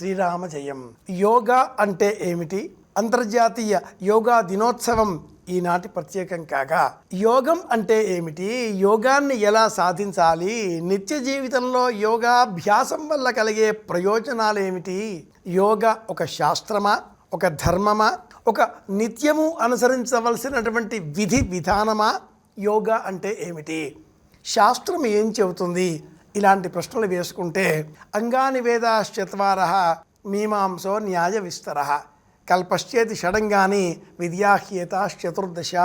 శ్రీరామ జయం యోగా అంటే ఏమిటి? అంతర్జాతీయ యోగా దినోత్సవం ఈనాటి ప్రత్యేకం కాగా యోగం అంటే ఏమిటి? యోగాన్ని ఎలా సాధించాలి? నిత్య జీవితంలో యోగాభ్యాసం వల్ల కలిగే ప్రయోజనాలు ఏమిటి యోగా ఒక శాస్త్రమా? ఒక ధర్మమా? ఒక నిత్యము అనుసరించవలసినటువంటి విధి విధానమా? యోగా అంటే ఏమిటి? శాస్త్రం ఏం చెబుతుంది? ఇలాంటి ప్రశ్నలు వేసుకుంటే అంగానివేదాశ్చత్వార మీమాంసో న్యాయ విస్తర కల్పశ్చేతి షడంగాని విద్యాహ్యేతాశ్చతుర్దశ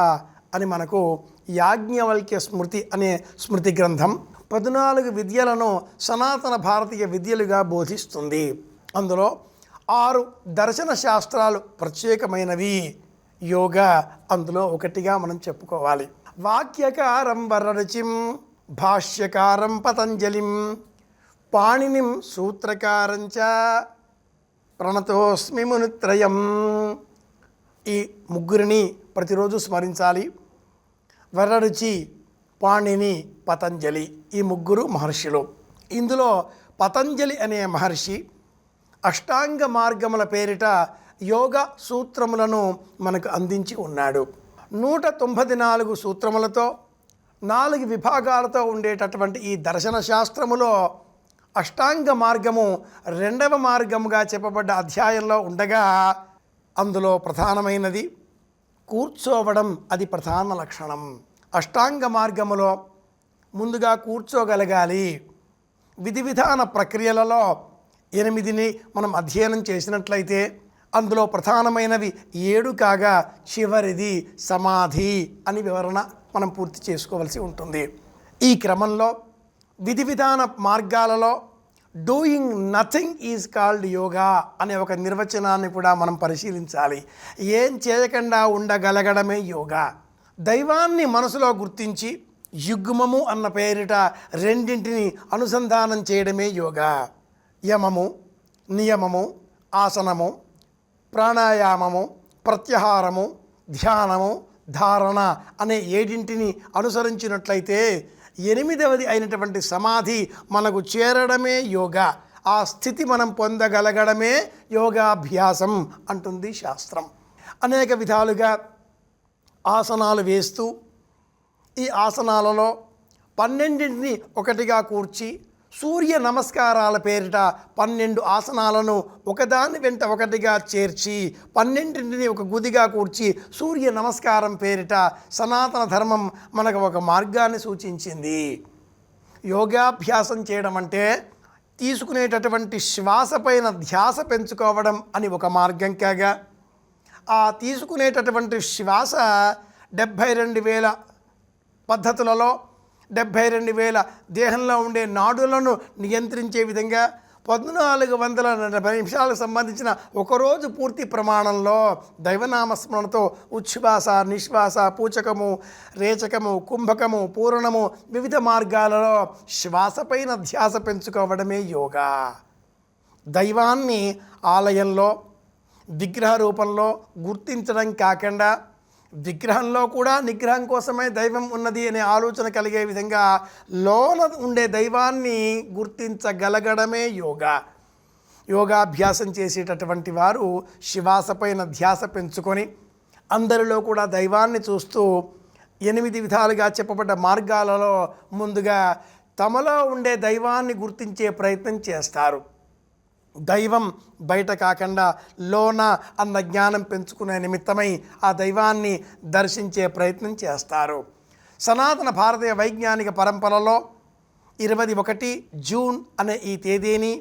అని మనకు యాజ్ఞవల్క్య స్మృతి అనే స్మృతి గ్రంథం పద్నాలుగు విద్యలను సనాతన భారతీయ విద్యలుగా బోధిస్తుంది. అందులో ఆరు దర్శన శాస్త్రాలు ప్రత్యేకమైనవి. యోగా అందులో ఒకటిగా మనం చెప్పుకోవాలి. వాక్యకారం వర్రరుచిం భాష్యకారం పతంజలిం పాణినిం సూత్రకారంచ ప్రణతోస్మి మునిత్రయం. ఈ ముగ్గురిని ప్రతిరోజు స్మరించాలి. వెర్రరుచి పాణిని పతంజలి ఈ ముగ్గురు మహర్షులు. ఇందులో పతంజలి అనే మహర్షి అష్టాంగ మార్గముల పేరిట యోగ సూత్రములను మనకు అందించి ఉన్నాడు. నూట తొంభై నాలుగు సూత్రములతో నాలుగు విభాగాలతో ఉండేటటువంటి ఈ దర్శన శాస్త్రములో అష్టాంగ మార్గము రెండవ మార్గముగా చెప్పబడ్డ అధ్యాయంలో ఉండగా అందులో ప్రధానమైనది కూర్చోవడం అది ప్రధాన లక్షణం. అష్టాంగ మార్గములో ముందుగా కూర్చోగలగాలి. విధి విధాన ప్రక్రియలలో ఎనిమిదిని మనం అధ్యయనం చేసినట్లయితే అందులో ప్రధానమైనవి ఏడు కాగా చివరిది సమాధి అని వివరణ మనం పూర్తి చేసుకోవలసి ఉంటుంది. ఈ క్రమంలో విధి విధాన మార్గాలలో doing nothing is called yoga అనే ఒక నిర్వచనాన్ని కూడా మనం పరిశీలించాలి. ఏం చేయకుండా ఉండగలగడమే యోగా. దైవాన్ని మనసులో గుర్తించి యుగ్మము అన్న పేరిట రెండింటిని అనుసంధానం చేయడమే యోగా. యమము నియమము ఆసనము ప్రాణాయామము ప్రత్యాహారము ధ్యానము ధారణ అనే ఏడింటిని అనుసరించినట్లయితే ఎనిమిదవది అయినటువంటి సమాధి మనకు చేరడమే యోగా. ఆ స్థితి మనం పొందగలగడమే యోగాభ్యాసం అంటుంది శాస్త్రం. అనేక విధాలుగా ఆసనాలు వేస్తూ ఈ ఆసనాలలో పన్నెండింటిని ఒకటిగా కూర్చి సూర్య నమస్కారాల పేరిట పన్నెండు ఆసనాలను ఒకదాని వెంట ఒకటిగా చేర్చి పన్నెండింటిని ఒక గుదిగా కూర్చి సూర్య నమస్కారం పేరిట సనాతన ధర్మం మనకు ఒక మార్గాన్ని సూచించింది. యోగాభ్యాసం చేయడం అంటే తీసుకునేటటువంటి శ్వాస పైన ధ్యాస పెంచుకోవడం అని ఒక మార్గం కాగా ఆ తీసుకునేటటువంటి శ్వాస డెబ్భై రెండు వేల పద్ధతులలో డెబ్భై రెండు వేల దేహంలో ఉండే నాడులను నియంత్రించే విధంగా పద్నాలుగు వందల నలభై నిమిషాలకు సంబంధించిన ఒకరోజు పూర్తి ప్రమాణంలో దైవనామస్మరణతో ఉచ్ఛ్వాస నిశ్వాస పూచకము రేచకము కుంభకము పూరణము వివిధ మార్గాలలో శ్వాసపైన ధ్యాస పెంచుకోవడమే యోగా. దైవాన్ని ఆలయంలో విగ్రహ రూపంలో గుర్తించడం కాకుండా విగ్రహంలో కూడా నిగ్రహం కోసమే దైవం ఉన్నది అనే ఆలోచన కలిగే విధంగా లోన ఉండే దైవాన్ని గుర్తించగలగడమే యోగా. యోగాభ్యాసం చేసేటటువంటి వారు శివాసపైన ధ్యాస పెంచుకొని అందరిలో కూడా దైవాన్ని చూస్తూ ఎనిమిది విధాలుగా చెప్పబడ్డ మార్గాలలో ముందుగా తమలో ఉండే దైవాన్ని గుర్తించే ప్రయత్నం చేస్తారు. దైవం బయట కాకుండా లోన అన్న జ్ఞానం పెంచుకునే నిమిత్తమై ఆ దైవాన్ని దర్శించే ప్రయత్నం చేస్తారు. సనాతన భారతీయ వైజ్ఞానిక పరంపరలో ఇరవై ఒకటి జూన్ అనే ఈ తేదీని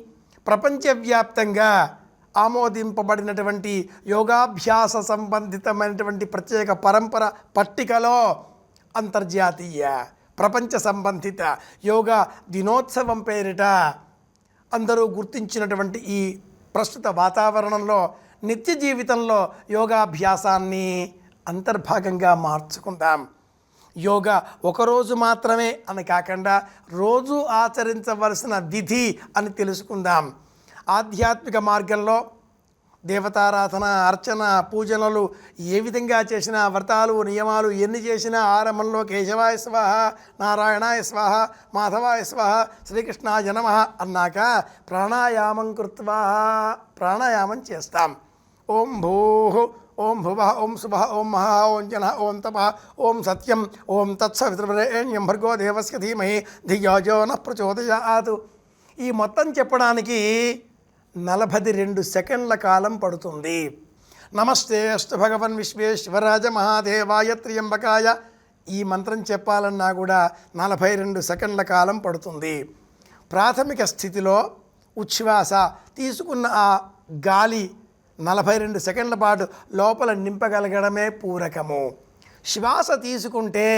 ప్రపంచవ్యాప్తంగా ఆమోదింపబడినటువంటి యోగాభ్యాస సంబంధితమైనటువంటి ప్రత్యేక పరంపర పట్టికలో అంతర్జాతీయ ప్రపంచ సంబంధిత యోగా దినోత్సవం పేరిట అందరూ గుర్తించినటువంటి ఈ ప్రస్తుత వాతావరణంలో నిత్య జీవితంలో యోగాభ్యాసాన్ని అంతర్భాగంగా మార్చుకుందాం. యోగా ఒకరోజు మాత్రమే అని కాకుండా రోజు ఆచరించవలసిన విధి అని తెలుసుకుందాం. ఆధ్యాత్మిక మార్గంలో దేవతారాధన అర్చన పూజనలు ఏ విధంగా చేసినా వ్రతాలు నియమాలు ఎన్ని చేసినా ఆరంభంలో కేశవాయ స్వాహ నారాయణాయ స్వాహ మాధవాయ స్వాహ శ్రీకృష్ణాయ జనమ అన్నాక ప్రాణాయామం కృత్వా ప్రాణాయామం చేస్తాం. ఓం భూ ఓం భువ ఓం శుభ ఓం మహా ఓం జన ఓం తప ఓం సత్యం ఓం తత్సవితృణ్యం భర్గో దేవస్య ధీమహి ధియోజో న ప్రచోదయాతు. ఈ మొత్తం చెప్పడానికి నలభై రెండు సెకండ్ల కాలం పడుతుంది. నమస్తే అస్తు భగవన్ విశ్వేశ్వరాజ మహాదేవాయ త్రియంబకాయ. ఈ మంత్రం చెప్పాలన్నా కూడా నలభై రెండు సెకండ్ల కాలం పడుతుంది. ప్రాథమిక స్థితిలో ఉచ్ఛ్వాస తీసుకున్న ఆ గాలి నలభై రెండు సెకండ్ల పాటు లోపల నింపగలగడమే పూరకము. శ్వాస తీసుకుంటే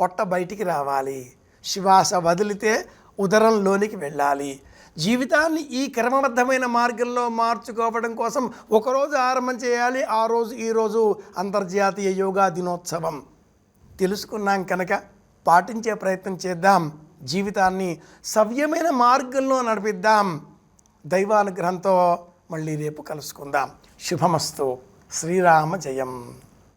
పొట్ట బయటికి రావాలి. శ్వాస వదిలితే ఉదరంలోనికి వెళ్ళాలి. జీవితాన్ని ఈ క్రమబద్ధమైన మార్గంలో మార్చుకోవడం కోసం ఒకరోజు ఆరంభం చేయాలి ఆ రోజు ఈరోజు అంతర్జాతీయ యోగా దినోత్సవం. తెలుసుకున్నాం కనుక పాటించే ప్రయత్నం చేద్దాం. జీవితాన్ని సవ్యమైన మార్గంలో నడిపిద్దాం. దైవానుగ్రహంతో మళ్ళీ రేపు కలుసుకుందాం. శుభమస్తు. శ్రీరామ జయం.